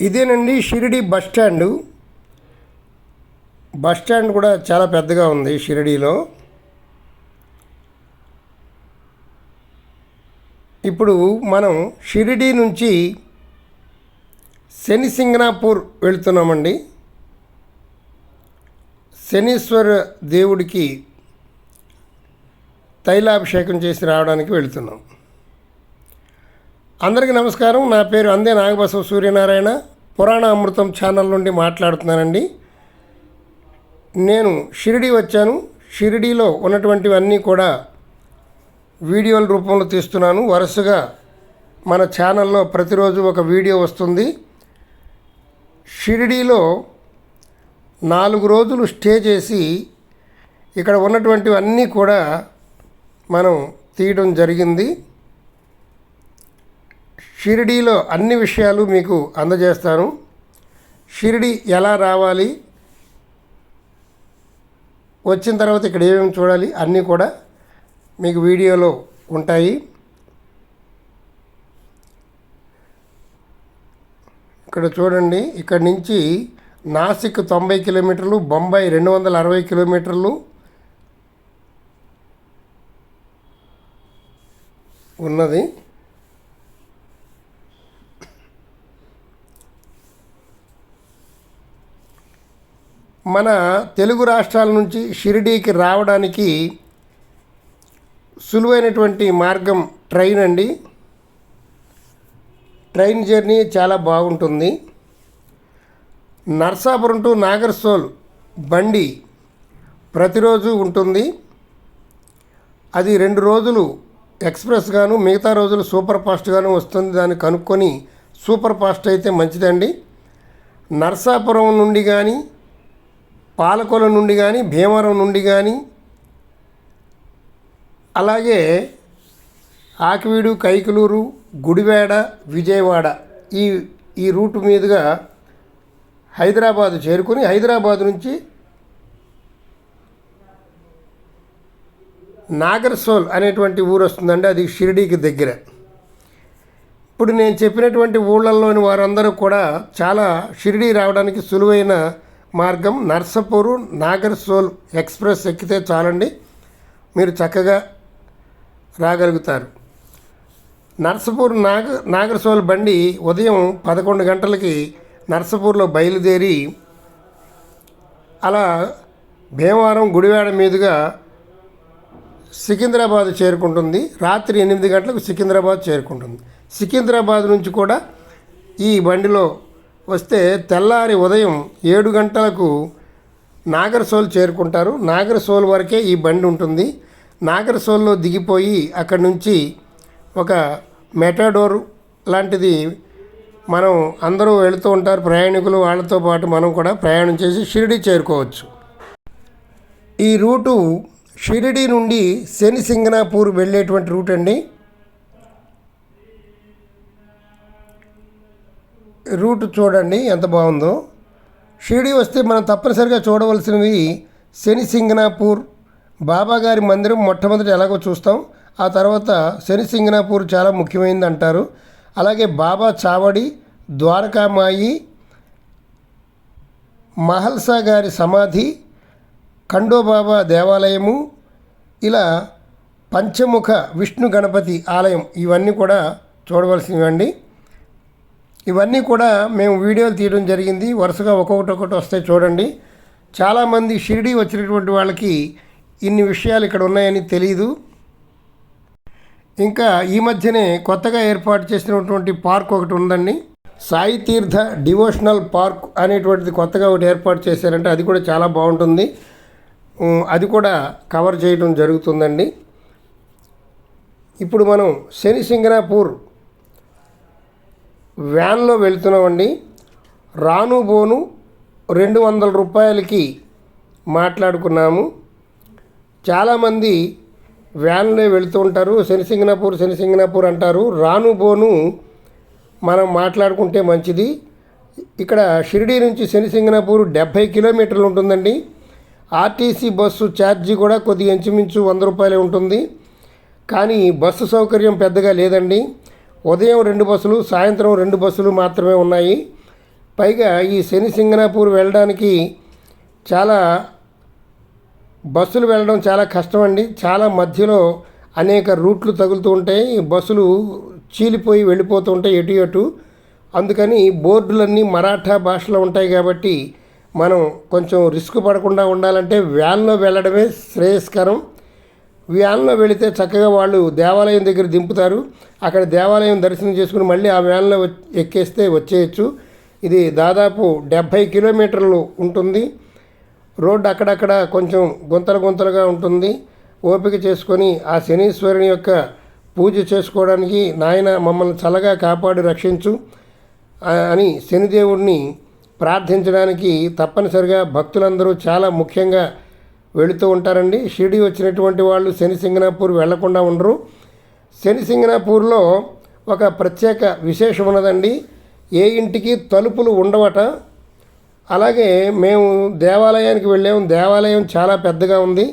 ఇదేనండి Shirdi bus stand. Bus stand కూడా చాలా పెద్దగా ఉంది షిరిడీలో. ఇప్పుడు మనం షిరిడి నుంచి శని సింగనాపూర్ వెళుతున్నామండి. శనీశ్వర దేవుడికి తైలాభిషేకం చేసి రావడానికి వెళుతున్నాం. అందరికీ నమస్కారం. నా పేరు అందే నాగబసవ సూర్యనారాయణ. పురాణ అమృతం ఛానల్ నుండి మాట్లాడుతున్నానండి. నేను షిరిడి వచ్చాను. షిరిడీలో ఉన్నటువంటివన్నీ కూడా వీడియోల రూపంలో తీస్తున్నాను. వరుసగా మన ఛానల్లో ప్రతిరోజు ఒక వీడియో వస్తుంది. షిరిడీలో నాలుగు రోజులు స్టే చేసి ఇక్కడ ఉన్నటువంటివన్నీ కూడా మనం తీయడం జరిగింది. షిరిడీలో అన్ని విషయాలు మీకు అందజేస్తాను. షిరిడి ఎలా రావాలి? వచ్చిన తర్వాత ఇక్కడ ఏమేమి చూడాలి? అన్నీ కూడా మీకు వీడియోలో ఉంటాయి. ఇక్కడ చూడండి ఇక్కడ నుంచి నాసిక్ తొంభై కిలోమీటర్లు బొంబాయి రెండు వందల అరవై కిలోమీటర్లు ఉన్నది. మన తెలుగు రాష్ట్రాల నుంచి షిరిడీకి రావడానికి సులువైనటువంటి మార్గం ట్రైన్ అండి. ట్రైన్ జర్నీ చాలా బాగుంటుంది. నర్సాపురం టు నాగర్సోల్ బండి ప్రతిరోజు ఉంటుంది. అది రెండు రోజులు ఎక్స్ప్రెస్ గాను మిగతా రోజులు సూపర్ ఫాస్ట్గాను వస్తుంది. దాన్ని కనుక్కొని సూపర్ ఫాస్ట్ అయితే మంచిదండి. నర్సాపురం నుండి కానీ పాలకొల నుండి కానీ భీమవరం నుండి కానీ అలాగే ఆకివీడు కైకలూరు గుడివాడ విజయవాడ ఈ ఈ రూటు మీదుగా హైదరాబాద్ చేరుకుని హైదరాబాద్ నుంచి నాగర్సోల్ అనేటువంటి ఊరు వస్తుందండి. అది షిరిడీకి దగ్గర. ఇప్పుడు నేను చెప్పినటువంటి ఊళ్ళల్లోని వారందరూ కూడా చాలా షిరిడీ రావడానికి సులువైన మార్గం నర్సపూరు నాగర్సోల్ ఎక్స్ప్రెస్ ఎక్కితే చాలండి. మీరు చక్కగా రాగలుగుతారు. నర్సపూర్ నాగ నాగర్సోల్ బండి ఉదయం పదకొండు గంటలకి నర్సపూర్లో బయలుదేరి అలా భీమవరం గుడివాడ మీదుగా సికింద్రాబాద్ చేరుకుంటుంది. రాత్రి ఎనిమిది గంటలకు సికింద్రాబాద్ చేరుకుంటుంది. సికింద్రాబాద్ నుంచి కూడా ఈ బండిలో వస్తే తెల్లారి ఉదయం ఏడు గంటలకు నాగర్సోల్ చేరుకుంటారు. నాగర్సోల్ వరకే ఈ బండి ఉంటుంది. నాగర్సోల్లో దిగిపోయి అక్కడి నుంచి ఒక మెటాడోర్ లాంటిది మనం అందరూ వెళుతూ ఉంటారు. ప్రయాణికులు వాళ్ళతో పాటు మనం కూడా ప్రయాణం చేసి షిరిడి చేరుకోవచ్చు. ఈ రూటు షిరిడి నుండి శని సింగనాపూర్ వెళ్ళేటువంటి రూట్ అండి. రూట్ చూడండి ఎంత బాగుందో. షిరిడి వస్తే మనం తప్పనిసరిగా చూడవలసినవి శని సింగనాపూర్ బాబా గారి మందిరం మొట్టమొదటి ఎలాగో చూస్తాం. ఆ తర్వాత శని సింగనాపూర్ చాలా ముఖ్యమైనది అంటారు. అలాగే బాబా చావడి ద్వారకామాయి మహల్సా గారి సమాధి ఖండోబాబా దేవాలయము ఇలా పంచముఖ విష్ణు గణపతి ఆలయం ఇవన్నీ కూడా చూడవలసినవండి. ఇవన్నీ కూడా మేము వీడియోలు తీయడం జరిగింది. వరుసగా ఒక్కొక్కటి ఒక్కొక్కటి వస్తాయి చూడండి. చాలామంది షిరిడి వచ్చినటువంటి వాళ్ళకి ఇన్ని విషయాలు ఇక్కడ ఉన్నాయని తెలియదు ఇంకా ఈ మధ్యనే కొత్తగా ఏర్పాటు చేసినటువంటి పార్క్ ఒకటి ఉందండి. సాయి తీర్థ డివోషనల్ పార్క్ అనేటువంటిది కొత్తగా ఒకటి ఏర్పాటు చేశారంటే అది కూడా చాలా బాగుంటుంది. అది కూడా కవర్ చేయడం జరుగుతుందండి. ఇప్పుడు మనం శని సింగనాపూర్ వ్యాన్లో వెళ్తున్నామండి. రాను బోను రెండు వందల రూపాయలకి మాట్లాడుకున్నాము. చాలామంది వ్యాన్లో వెళుతూ ఉంటారు. శనిసింగనాపూర్ శనిసింగనాపూర్ అంటారు. రాను బోను మనం మాట్లాడుకుంటే మంచిది. ఇక్కడ షిరిడి నుంచి శనిసింగనాపూర్ డెబ్భై కిలోమీటర్లు ఉంటుందండి. ఆర్టీసీ బస్సు ఛార్జీ కూడా కొద్దిగా ఇంచుమించు వంద రూపాయలే ఉంటుంది. కానీ బస్సు సౌకర్యం పెద్దగా లేదండి. ఉదయం రెండు బస్సులు సాయంత్రం రెండు బస్సులు మాత్రమే ఉన్నాయి. పైగా ఈ శని సింగనాపూర్ వెళ్ళడానికి చాలా బస్సులు వెళ్ళడం చాలా కష్టం అండి. చాలా మధ్యలో అనేక రూట్లు తగులుతూ ఉంటాయి. ఈ బస్సులు చీలిపోయి వెళ్ళిపోతూ ఉంటాయి ఎటు అటు అందుకని బోర్డులన్నీ మరాఠా భాషలో ఉంటాయి కాబట్టి మనం కొంచెం రిస్క్ పడకుండా ఉండాలంటే వ్యాన్లో వెళ్ళడమే శ్రేయస్కరం. వ్యాన్లో వెళితే చక్కగా వాళ్ళు దేవాలయం దగ్గర దింపుతారు. అక్కడ దేవాలయం దర్శనం చేసుకుని మళ్ళీ ఆ వ్యాన్లో ఎక్కేస్తే వచ్చేయచ్చు. ఇది దాదాపు డెబ్భై కిలోమీటర్లు ఉంటుంది. రోడ్డు అక్కడక్కడ కొంచెం గుంతలు గుంతలుగా ఉంటుంది. ఓపిక చేసుకొని ఆ శనీశ్వరుని యొక్క పూజ చేసుకోవడానికి నాయన మమ్మల్ని చల్లగా కాపాడి రక్షించు అని శనిదేవుడిని ప్రార్థించడానికి తప్పనిసరిగా భక్తులందరూ చాలా ముఖ్యంగా వెళుతూ ఉంటారండి. షిరిడి వచ్చినటువంటి వాళ్ళు శని సింగనాపూర్ వెళ్ళకుండా ఉండరు. శని సింగనాపూర్లో ఒక ప్రత్యేక విశేషం ఉన్నదండి. ఏ ఇంటికి తలుపులు ఉండవట. అలాగే మేము దేవాలయానికి వెళ్ళాము. దేవాలయం చాలా పెద్దగా ఉంది.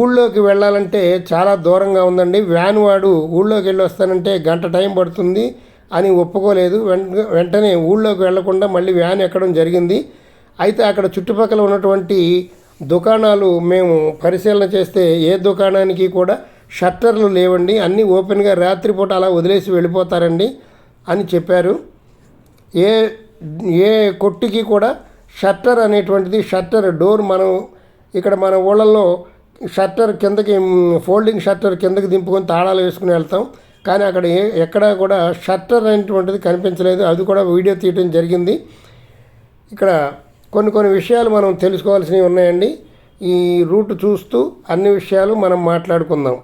ఊళ్ళోకి వెళ్ళాలంటే చాలా దూరంగా ఉందండి. వ్యాన్ వాడు ఊళ్ళోకి వెళ్ళి వస్తానంటే గంట టైం పడుతుంది అని ఒప్పుకోలేదు. వెంట వెంటనే ఊళ్ళోకి వెళ్ళకుండా మళ్ళీ వ్యాన్ ఎక్కడం జరిగింది. అయితే అక్కడ చుట్టుపక్కల ఉన్నటువంటి దుకాణాలు మేము పరిశీలన చేస్తే ఏ దుకాణానికి కూడా షట్టర్లు లేవండి. అన్నీ ఓపెన్గా రాత్రిపూట అలా వదిలేసి వెళ్ళిపోతారండి అని చెప్పారు. ఏ ఏ కొట్టుకి కూడా షట్టర్ అనేటువంటిది షట్టర్ డోర్ మనం ఇక్కడ మన ఊళ్ళల్లో షట్టర్ కిందకి ఫోల్డింగ్ షట్టర్ కిందకి దింపుకొని తాళాలు వేసుకుని వెళ్తాం. కానీ అక్కడ ఏ ఎక్కడా కూడా షట్టర్ అనేటువంటిది కనిపించలేదు. అది కూడా వీడియో తీయడం జరిగింది. ఇక్కడ కొన్ని కొన్ని విషయాలు మనం తెలుసుకోవాల్సినవి ఉన్నాయండి. ఈ రూట్ చూస్తూ అన్ని విషయాలు మనం మాట్లాడుకుందాం.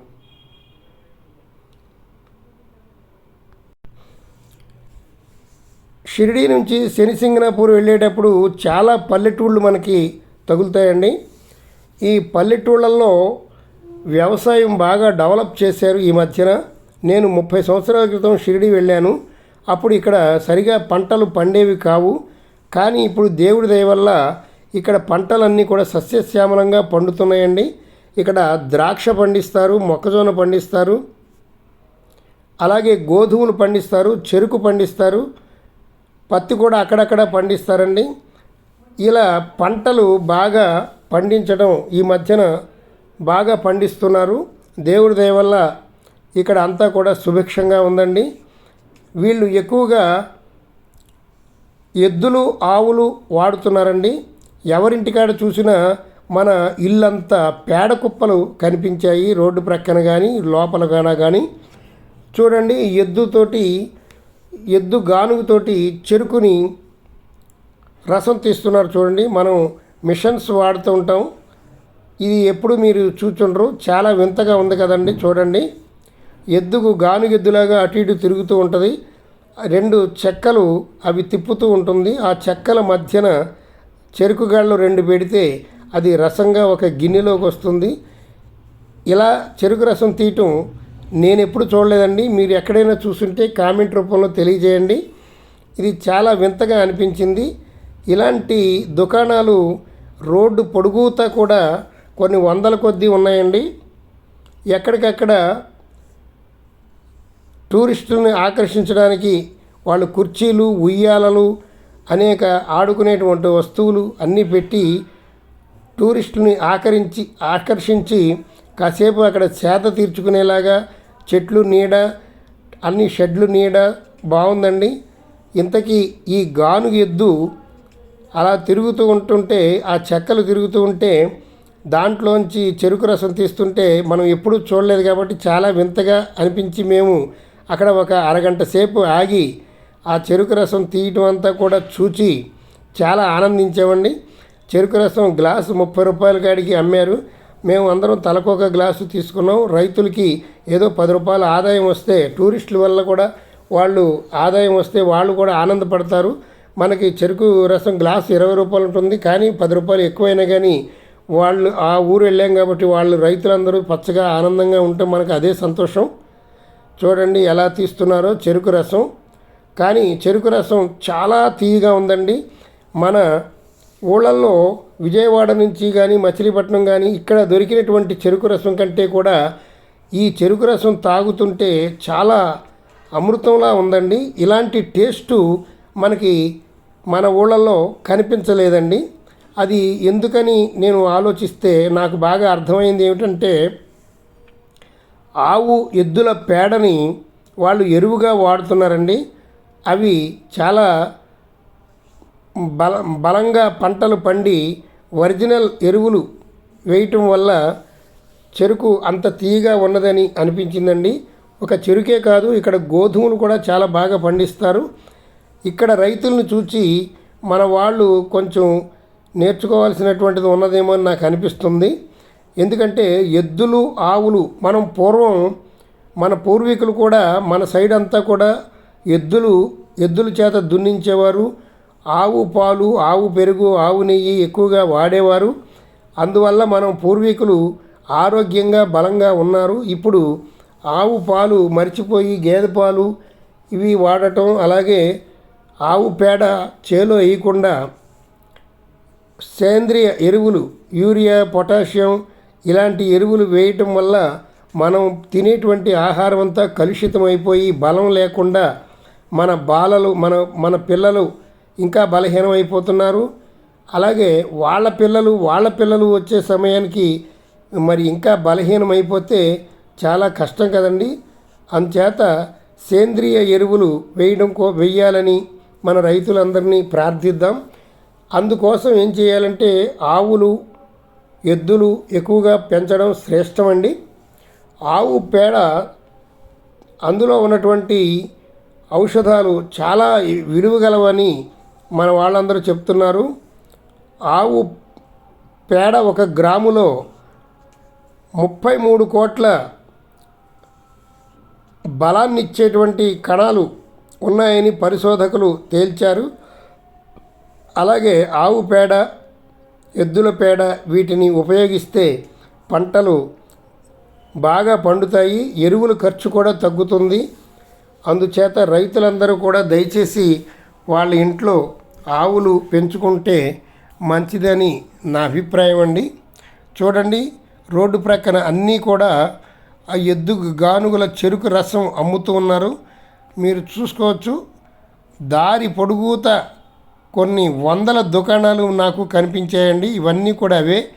షిరిడి నుంచి శనిసింగనాపూర్ వెళ్ళేటప్పుడు చాలా పల్లెటూళ్ళు మనకి తగులుతాయండి. ఈ పల్లెటూళ్ళల్లో వ్యవసాయం బాగా డెవలప్ చేశారు ఈ మధ్యన. నేను ముప్పై సంవత్సరాల క్రితం షిరిడి వెళ్ళాను. అప్పుడు ఇక్కడ సరిగా పంటలు పండేవి కావు. కానీ ఇప్పుడు దేవుడి దయ వల్ల ఇక్కడ పంటలన్నీ కూడా సస్యశ్యామలంగా పండుతున్నాయండి. ఇక్కడ ద్రాక్ష పండిస్తారు మొక్కజొన్న పండిస్తారు అలాగే గోధుమలు పండిస్తారు చెరుకు పండిస్తారు పత్తి కూడా అక్కడక్కడ పండిస్తారండి. ఇలా పంటలు బాగా పండించడం ఈ మధ్యన బాగా పండిస్తున్నారు. దేవుడి దయ వల్ల ఇక్కడ అంతా కూడా సుభిక్షంగా ఉందండి. వీళ్ళు ఎక్కువగా ఎద్దులు ఆవులు వాడుతున్నారండి. ఎవరింటికాడ చూసినా మన ఇల్లంతా పేడ కుప్పలు కనిపించాయి. రోడ్డు ప్రక్కన కానీ లోపల గానా కానీ చూడండి ఎద్దుతోటి ఎద్దు గానుగుతోటి చెరుకుని రసం తీస్తున్నారు చూడండి. మనం మిషన్స్ వాడుతూ ఉంటాం. ఇది ఎప్పుడు మీరు చూచుండ్రు? చాలా వింతగా ఉంది కదండి చూడండి. ఎద్దుకు గానుగెద్దులాగా అటు ఇటు తిరుగుతూ ఉంటుంది. రెండు చెక్కలు అవి తిప్పుతూ ఉంటుంది. ఆ చెక్కల మధ్యన చెరుకుగాళ్ళు రెండు పెడితే అది రసంగా ఒక గిన్నెలోకి వస్తుంది. ఇలా చెరుకు రసం తీయటం నేను ఎప్పుడు చూడలేదండి. మీరు ఎక్కడైనా చూసుంటే కామెంట్ రూపంలో తెలియజేయండి. ఇది చాలా వింతగా అనిపించింది. ఇలాంటి దుకాణాలు రోడ్డు పొడుగుతా కూడా కొన్ని వందల కొద్దీ ఉన్నాయండి. ఎక్కడికక్కడ టూరిస్టులను ఆకర్షించడానికి వాళ్ళు కుర్చీలు ఉయ్యాలలు అనేక ఆడుకునేటువంటి వస్తువులు అన్నీ పెట్టి టూరిస్టుని ఆకరించి ఆకర్షించి కాసేపు అక్కడ సేద తీర్చుకునేలాగా చెట్లు నీడ అన్ని షెడ్లు నీడ బాగుందండి. ఇంతకీ ఈ గానుగ ఎద్దు అలా తిరుగుతూ ఉంటుంటే ఆ చెక్కలు తిరుగుతూ ఉంటే దాంట్లోంచి చెరుకు రసం తీస్తుంటే మనం ఎప్పుడూ చూడలేదు కాబట్టి చాలా వింతగా అనిపించి మేము అక్కడ ఒక అరగంట సేపు ఆగి ఆ చెరుకు రసం తీయటం అంతా కూడా చూచి చాలా ఆనందించామండి చెరుకు రసం గ్లాసు ముప్పై రూపాయల కాడికి అమ్మారు. మేము అందరం తలకొక గ్లాసు తీసుకున్నాం. రైతులకి ఏదో పది రూపాయల ఆదాయం వస్తే టూరిస్టుల వల్ల కూడా వాళ్ళు ఆదాయం వస్తే వాళ్ళు కూడా ఆనందపడతారు. మనకి చెరుకు రసం గ్లాస్ ఇరవై రూపాయలు ఉంటుంది. కానీ పది రూపాయలు ఎక్కువైనా కానీ వాళ్ళు ఆ ఊరు వెళ్ళాం కాబట్టి వాళ్ళు రైతులందరూ పచ్చగా ఆనందంగా ఉంటే మనకు అదే సంతోషం. చూడండి ఎలా తీస్తున్నారో చెరుకు రసం. కానీ చెరుకు రసం చాలా తీయగా ఉందండి. మన ఊళ్ళల్లో విజయవాడ నుంచి కానీ మచిలీపట్నం కానీ ఇక్కడ దొరికినటువంటి చెరుకు రసం కంటే కూడా ఈ చెరుకు రసం తాగుతుంటే చాలా అమృతంలా ఉందండి. ఇలాంటి టేస్టు మనకి మన ఊళ్ళల్లో కనిపించలేదండి. అది ఎందుకని నేను ఆలోచిస్తే నాకు బాగా అర్థమైంది ఏమిటంటే ఆవు ఎద్దుల పేడని వాళ్ళు ఎరువుగా వాడుతున్నారండి. అవి చాలా బల బలంగా పంటలు పండి ఒరిజినల్ ఎరువులు వేయటం వల్ల చెరుకు అంత తీయగా ఉన్నదని అనిపించిందండి. ఒక చెరుకే కాదు ఇక్కడ గోధుమలు కూడా చాలా బాగా పండిస్తారు. ఇక్కడ రైతులను చూచి మన వాళ్ళు కొంచెం నేర్చుకోవాల్సినటువంటిది ఉన్నదేమో అని నాకు అనిపిస్తుంది. ఎందుకంటే ఎద్దులు ఆవులు మనం పూర్వం మన పూర్వీకులు కూడా మన సైడ్ అంతా కూడా ఎద్దులు ఎద్దుల చేత దున్నించేవారు. ఆవు పాలు ఆవు పెరుగు ఆవు నెయ్యి ఎక్కువగా వాడేవారు. అందువల్ల మనం పూర్వీకులు ఆరోగ్యంగా బలంగా ఉన్నారు. ఇప్పుడు ఆవు పాలు మర్చిపోయి గేదె పాలు ఇవి వాడటం అలాగే ఆవు పేడ చేలో వేయకుండా సేంద్రియ ఎరువులు యూరియా పొటాషియం ఇలాంటి ఎరువులు వేయటం వల్ల మనం తినేటువంటి ఆహారం అంతా కలుషితమైపోయి బలం లేకుండా మన బాలలు మన మన పిల్లలు ఇంకా బలహీనమైపోతున్నారు. అలాగే వాళ్ళ పిల్లలు వాళ్ళ పిల్లలు వచ్చే సమయానికి మరి ఇంకా బలహీనమైపోతే చాలా కష్టం కదండి. అందుచేత సేంద్రియ ఎరువులు వేయడం కో వెయ్యాలని మన రైతులందరినీ ప్రార్థిద్దాం. అందుకోసం ఏం చేయాలంటే ఆవులు ఎద్దులు ఎక్కువగా పెంచడం శ్రేష్టమండి. ఆవు పేడ అందులో ఉన్నటువంటి ఔషధాలు చాలా విలువగలవని మన వాళ్ళందరూ చెప్తున్నారు. ఆవు పేడ ఒక గ్రాములో ముప్పై మూడు కోట్ల బలాన్ని ఇచ్చేటువంటి కణాలు ఉన్నాయని పరిశోధకులు తేల్చారు. అలాగే ఆవు పేడ ఎద్దుల పేడ వీటిని ఉపయోగిస్తే పంటలు బాగా పండుతాయి ఎరువుల ఖర్చు కూడా తగ్గుతుంది. అందుచేత రైతులందరూ కూడా దయచేసి వాళ్ళ ఇంట్లో ఆవులు పెంచుకుంటే మంచిదని నా అభిప్రాయం అండి. చూడండి రోడ్డు ప్రక్కన అన్నీ కూడా ఆ ఎద్దు గానుగుల చెరుకు రసం అమ్ముతూ ఉన్నారు. మీరు చూసుకోవచ్చు దారి పొడుగుత కొన్ని వందల దుకాణాలు నాకు కనిపించాయండి. ఇవన్నీ కూడా అవే.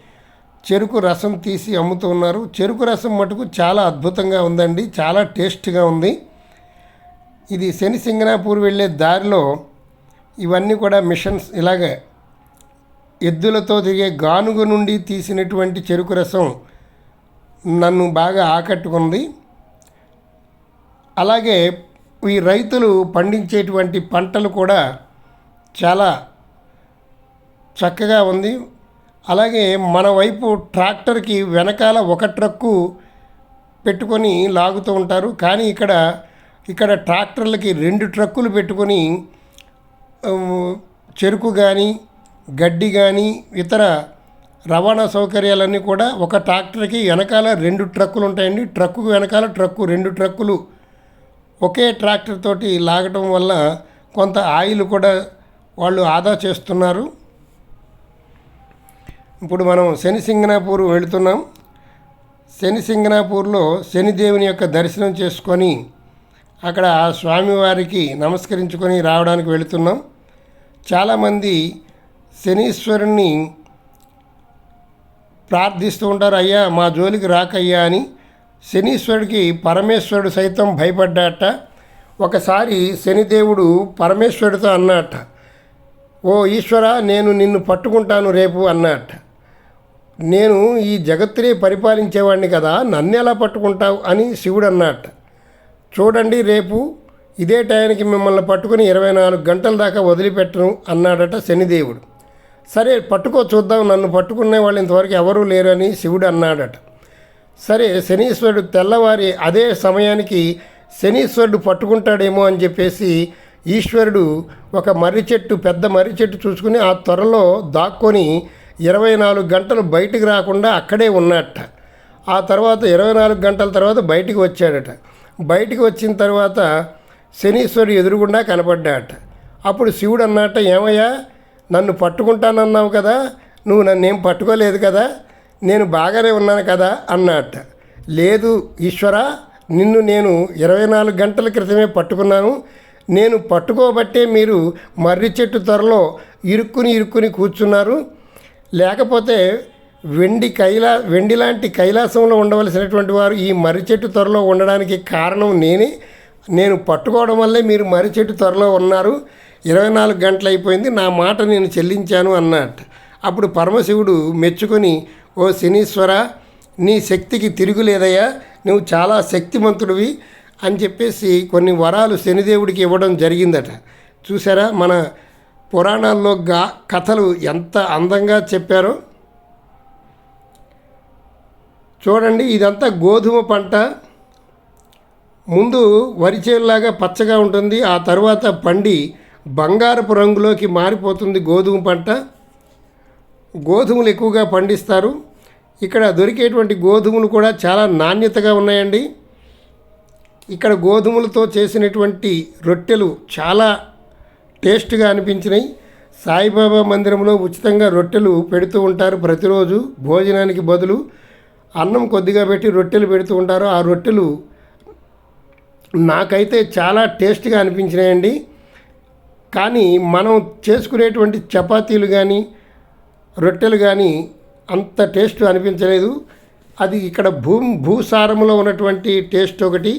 చెరుకు రసం తీసి అమ్ముతూ ఉన్నారు. చెరుకు రసం మటుకు చాలా అద్భుతంగా ఉందండి. చాలా టేస్ట్గా ఉంది. ఇది శని సింగనాపూర్ వెళ్ళే దారిలో ఇవన్నీ కూడా మిషన్స్ ఇలాగే ఎద్దులతో తిరిగే గానుగ నుండి తీసినటువంటి చెరుకు రసం నన్ను బాగా ఆకట్టుకుంది. అలాగే ఈ రైతులు పండించేటువంటి పంటలు కూడా చాలా చక్కగా ఉంది. అలాగే మన వైపు ట్రాక్టర్కి వెనకాల ఒక ట్రక్కు పెట్టుకొని లాగుతూ ఉంటారు. కానీ ఇక్కడ ఇక్కడ ట్రాక్టర్లకి రెండు ట్రక్కులు పెట్టుకొని చెరుకు కానీ గడ్డి కానీ ఇతర రవాణా సౌకర్యాలన్నీ కూడా ఒక ట్రాక్టర్కి వెనకాల రెండు ట్రక్కులు ఉంటాయండి. ట్రక్కుకు వెనకాల ట్రక్కు రెండు ట్రక్కులు ఒకే ట్రాక్టర్ తోటి లాగటం వల్ల కొంత ఆయిల్ కూడా వాళ్ళు ఆదా చేస్తున్నారు. ఇప్పుడు మనం శని సింగనాపూర్ వెళుతున్నాం. శని సింగనాపూర్లో శనిదేవుని యొక్క దర్శనం చేసుకొని అక్కడ ఆ స్వామివారికి నమస్కరించుకొని రావడానికి వెళుతున్నాం. చాలామంది శనీశ్వరుణ్ణి ప్రార్థిస్తూ ఉంటారు అయ్యా మా జోలికి రాకయ్యా అని. శనీశ్వరుడికి పరమేశ్వరుడు సైతం భయపడ్డాట. ఒకసారి శనిదేవుడు పరమేశ్వరుడితో అన్నట్ట ఓ ఈశ్వర నేను నిన్ను పట్టుకుంటాను రేపు అన్నట్ట నేను ఈ జగత్తునే పరిపాలించేవాడిని కదా నన్ను ఎలా పట్టుకుంటావు అని శివుడు అన్నట్ట చూడండి రేపు ఇదే టైంకి మిమ్మల్ని పట్టుకుని ఇరవై నాలుగు గంటల దాకా వదిలిపెట్టను అన్నాడట శనిదేవుడు. సరే పట్టుకో చూద్దాం నన్ను పట్టుకునే వాళ్ళు ఇంతవరకు ఎవరూ లేరని శివుడు అన్నాడట సరే శనీశ్వరుడు తెల్లవారి అదే సమయానికి శనీశ్వరుడు పట్టుకుంటాడేమో అని చెప్పేసి ఈశ్వరుడు ఒక మర్రి చెట్టు పెద్ద మర్రి చెట్టు చూసుకుని ఆ త్వరలో దాక్కొని ఇరవై నాలుగు గంటలు బయటికి రాకుండా అక్కడే ఉన్నట్ట. ఆ తర్వాత ఇరవై నాలుగు గంటల తర్వాత బయటికి వచ్చాడట. బయటికి వచ్చిన తర్వాత శనీశ్వరుడు ఎదురుగుండా కనపడ్డాట. అప్పుడు శివుడు అన్నట్ట ఏమయ్యా నన్ను పట్టుకుంటానన్నావు కదా నువ్వు నన్నేం పట్టుకోలేదు కదా నేను బాగానే ఉన్నాను కదా అన్నట్ట లేదు ఈశ్వర నిన్ను నేను ఇరవై నాలుగు గంటల క్రితమే పట్టుకున్నాను. నేను పట్టుకోబట్టే మీరు మర్రి చెట్టు త్వరలో ఇరుక్కుని ఇరుక్కుని కూర్చున్నారు. లేకపోతే వెండి కైలా వెండి లాంటి కైలాసంలో ఉండవలసినటువంటి వారు ఈ మర్రి చెట్టు త్వరలో ఉండడానికి కారణం నేనే. నేను పట్టుకోవడం వల్లే మీరు మర్రి చెట్టు త్వరలో ఉన్నారు. ఇరవై నాలుగు గంటలు అయిపోయింది నా మాట నేను చెల్లించాను అన్నట్టు. అప్పుడు పరమశివుడు మెచ్చుకొని ఓ శనీశ్వర నీ శక్తికి తిరుగులేదయ్యా నువ్వు చాలా శక్తిమంతుడివి. అని చెప్పేసి కొన్ని వరాలు శనిదేవుడికి ఇవ్వడం జరిగిందట. చూసారా మన పురాణాల్లో గా కథలు ఎంత అందంగా చెప్పారో? చూడండి ఇదంతా గోధుమ పంట. ముందు వరి చేనులాగా పచ్చగా ఉంటుంది ఆ తర్వాత పండి బంగారపు రంగులోకి మారిపోతుంది గోధుమ పంట. గోధుమలు ఎక్కువగా పండిస్తారు. ఇక్కడ దొరికేటువంటి గోధుమలు కూడా చాలా నాణ్యతగా ఉన్నాయండి. ఇక్కడ గోధుమలతో చేసినటువంటి రొట్టెలు చాలా టేస్ట్గా అనిపించినాయి సాయిబాబా మందిరంలో ఉచితంగా రొట్టెలు పెడుతూ ఉంటారు ప్రతిరోజు భోజనానికి బదులు. అన్నం కొద్దిగా పెట్టి రొట్టెలు పెడుతూ ఉంటారు. ఆ రొట్టెలు నాకైతే చాలా టేస్ట్గా అనిపించినాయండి. కానీ మనం చేసుకునేటువంటి చపాతీలు కానీ రొట్టెలు కానీ అంత టేస్ట్ అనిపించలేదు. అది ఇక్కడ భూ భూసారంలో ఉన్నటువంటి టేస్ట్ ఒకటి.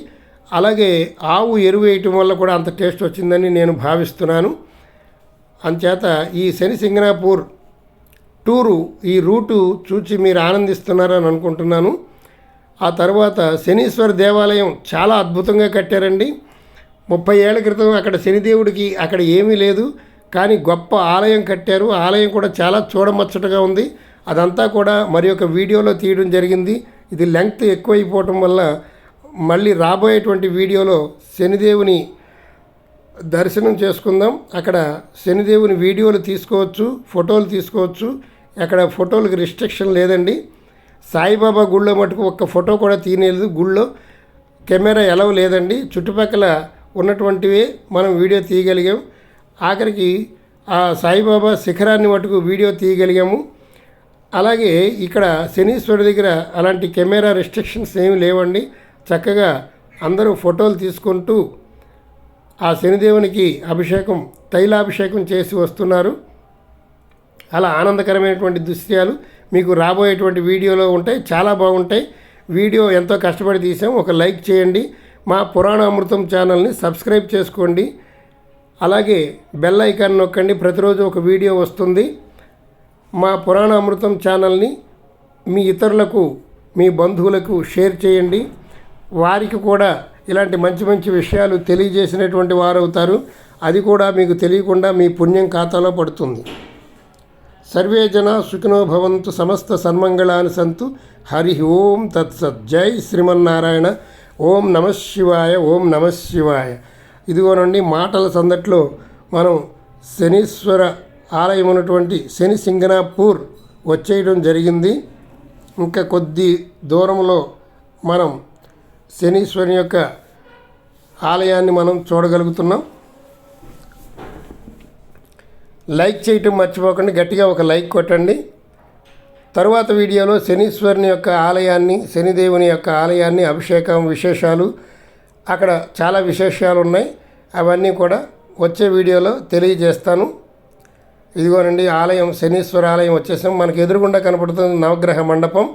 అలాగే ఆవు ఎరువు వేయటం వల్ల కూడా అంత టేస్ట్ వచ్చిందని నేను భావిస్తున్నాను. అంచేత ఈ శని సింగనాపూర్ టూరు ఈ రూటు చూచి మీరు ఆనందిస్తున్నారని అనుకుంటున్నాను. ఆ తర్వాత శనీశ్వర దేవాలయం చాలా అద్భుతంగా కట్టారండి. ముప్పై ఏళ్ళ క్రితం అక్కడ శనిదేవుడికి అక్కడ ఏమీ లేదు. కానీ గొప్ప ఆలయం కట్టారు. ఆలయం కూడా చాలా చూడముచ్చటగా ఉంది. అదంతా కూడా మరి ఒక వీడియోలో తీయడం జరిగింది. ఇది లెంగ్త్ ఎక్కువైపోవటం వల్ల మళ్ళీ రాబోయేటువంటి వీడియోలో శనిదేవుని దర్శనం చేసుకుందాం. అక్కడ శనిదేవుని వీడియోలు తీసుకోవచ్చు ఫోటోలు తీసుకోవచ్చు. అక్కడ ఫోటోలకు రిస్ట్రిక్షన్ లేదండి. సాయిబాబా గుళ్ళో మటుకు ఒక్క ఫోటో కూడా తీయలేదు. గుళ్ళో కెమెరా ఎలవ లేదండి. చుట్టుపక్కల ఉన్నటువంటివే మనం వీడియో తీయగలిగాం. ఆఖరికి ఆ సాయిబాబా శిఖరాన్ని మటుకు వీడియో తీయగలిగాము. అలాగే ఇక్కడ శనీశ్వరుడి దగ్గర అలాంటి కెమెరా రెస్ట్రిక్షన్స్ ఏమి లేవండి. చక్కగా అందరూ ఫోటోలు తీసుకుంటూ ఆ శనిదేవునికి అభిషేకం తైలాభిషేకం చేసి వస్తున్నారు. అలా ఆనందకరమైనటువంటి దృశ్యాలు మీకు రాబోయేటువంటి వీడియోలో ఉంటాయి. చాలా బాగుంటాయి. వీడియో ఎంతో కష్టపడి తీసాం. ఒక లైక్ చేయండి. మా పురాణ అమృతం ఛానల్ని సబ్స్క్రైబ్ చేసుకోండి. అలాగే బెల్ ఐకాన్ నొక్కండి. ప్రతిరోజు ఒక వీడియో వస్తుంది. మా పురాణ అమృతం ఛానల్ని మీ ఇతరులకు మీ బంధువులకు షేర్ చేయండి. వారికి కూడా ఇలాంటి మంచి మంచి విషయాలు తెలియజేసినటువంటి వారు అవుతారు అది కూడా మీకు తెలియకుండా మీ పుణ్యం ఖాతాలో పడుతుంది. సర్వే జన సుఖినో భవంతు సమస్త సన్మంగళాన్ని సంతు. హరి ఓం తత్సత్ జై శ్రీమన్నారాయణ. ఓం నమ శివాయ ఓం నమ శివాయ. ఇదిగోనండి మాటల సందట్లో మనం శనీశ్వర ఆలయం ఉన్నటువంటి శని సింగనాపూర్ వచ్చేయడం జరిగింది. ఇంకా కొద్ది దూరంలో మనం శనీశ్వరుని యొక్క ఆలయాన్ని మనం చూడగలుగుతున్నాం. లైక్ చేయటం మర్చిపోకండి గట్టిగా ఒక లైక్ కొట్టండి. తరువాత వీడియోలో శనీశ్వరుని యొక్క ఆలయాన్ని శనిదేవుని యొక్క ఆలయాన్ని అభిషేకం విశేషాలు అక్కడ చాలా విశేషాలు ఉన్నాయి. అవన్నీ కూడా వచ్చే వీడియోలో తెలియజేస్తాను. ఇదిగోనండి ఆలయం శనీశ్వర ఆలయం వచ్చేసాం. మనకు ఎదురుగుండా కనపడుతుంది నవగ్రహ మండపం.